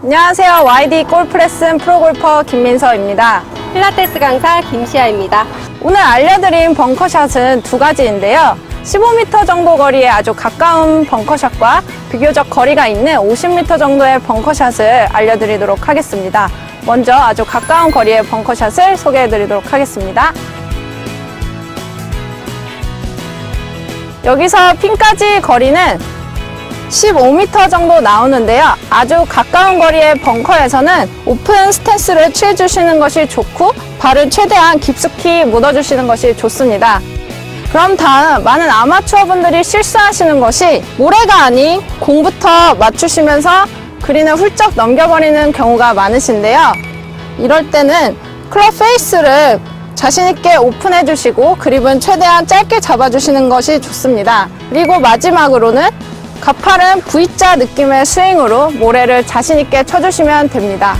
안녕하세요. YD 골프레슨 프로골퍼 김민서입니다. 필라테스 강사 김시아입니다. 오늘 알려드린 벙커샷은 두 가지인데요. 15m 정도 거리에 아주 가까운 벙커샷과 비교적 거리가 있는 50m 정도의 벙커샷을 알려드리도록 하겠습니다. 먼저 아주 가까운 거리의 벙커샷을 소개해드리도록 하겠습니다. 여기서 핀까지 거리는 15m 정도 나오는데요. 아주 가까운 거리의 벙커에서는 오픈 스탠스를 취해주시는 것이 좋고 발을 최대한 깊숙이 묻어주시는 것이 좋습니다. 그럼 다음 많은 아마추어 분들이 실수하시는 것이 모래가 아닌 공부터 맞추시면서 그린을 훌쩍 넘겨버리는 경우가 많으신데요. 이럴 때는 클럽 페이스를 자신있게 오픈해 주시고 그립은 최대한 짧게 잡아주시는 것이 좋습니다. 그리고 마지막으로는 가파른 V자 느낌의 스윙으로 모래를 자신있게 쳐주시면 됩니다.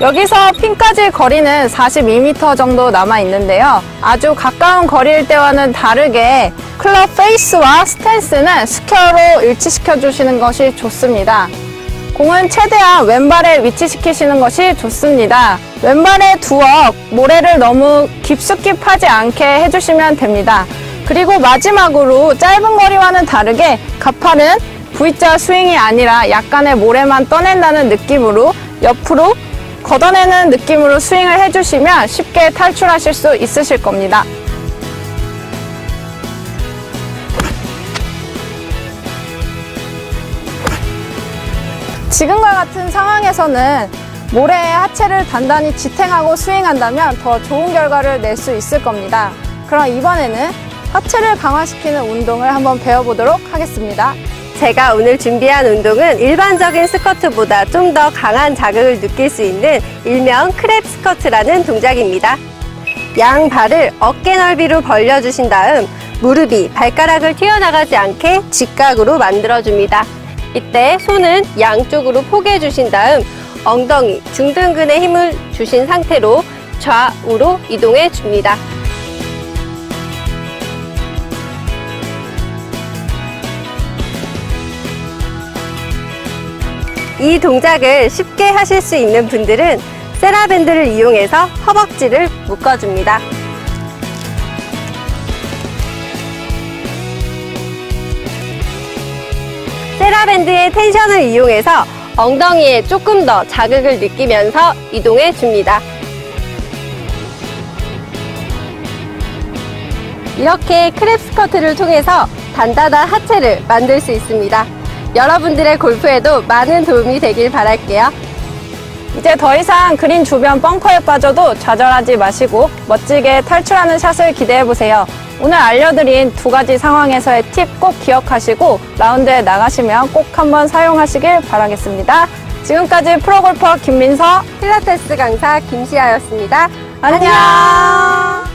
여기서 핀까지 거리는 42m 정도 남아 있는데요. 아주 가까운 거리일 때와는 다르게 클럽 페이스와 스탠스는 스퀘어로 일치시켜 주시는 것이 좋습니다. 공은 최대한 왼발에 위치시키시는 것이 좋습니다. 왼발에 두어 모래를 너무 깊숙이 파지 않게 해주시면 됩니다. 그리고 마지막으로 짧은 거리와는 다르게 가파른 V자 스윙이 아니라 약간의 모래만 떠낸다는 느낌으로 옆으로 걷어내는 느낌으로 스윙을 해주시면 쉽게 탈출하실 수 있으실 겁니다. 지금과 같은 상황에서는 모래의 하체를 단단히 지탱하고 스윙한다면 더 좋은 결과를 낼 수 있을 겁니다. 그럼 이번에는 하체를 강화시키는 운동을 한번 배워보도록 하겠습니다. 제가 오늘 준비한 운동은 일반적인 스쿼트보다 좀 더 강한 자극을 느낄 수 있는 일명 크랩 스쿼트라는 동작입니다. 양 발을 어깨 넓이로 벌려주신 다음 무릎이 발가락을 튀어나가지 않게 직각으로 만들어줍니다. 이때 손은 양쪽으로 포개해 주신 다음 엉덩이, 중등근에 힘을 주신 상태로 좌우로 이동해 줍니다. 이 동작을 쉽게 하실 수 있는 분들은 세라밴드를 이용해서 허벅지를 묶어줍니다. 세라밴드의 텐션을 이용해서 엉덩이에 조금 더 자극을 느끼면서 이동해 줍니다. 이렇게 크랩 스커트를 통해서 단단한 하체를 만들 수 있습니다. 여러분들의 골프에도 많은 도움이 되길 바랄게요. 이제 더 이상 그린 주변 벙커에 빠져도 좌절하지 마시고 멋지게 탈출하는 샷을 기대해 보세요. 오늘 알려드린 두 가지 상황에서의 팁 꼭 기억하시고 라운드에 나가시면 꼭 한번 사용하시길 바라겠습니다. 지금까지 프로골퍼 김민서 필라테스 강사 김시아였습니다. 안녕.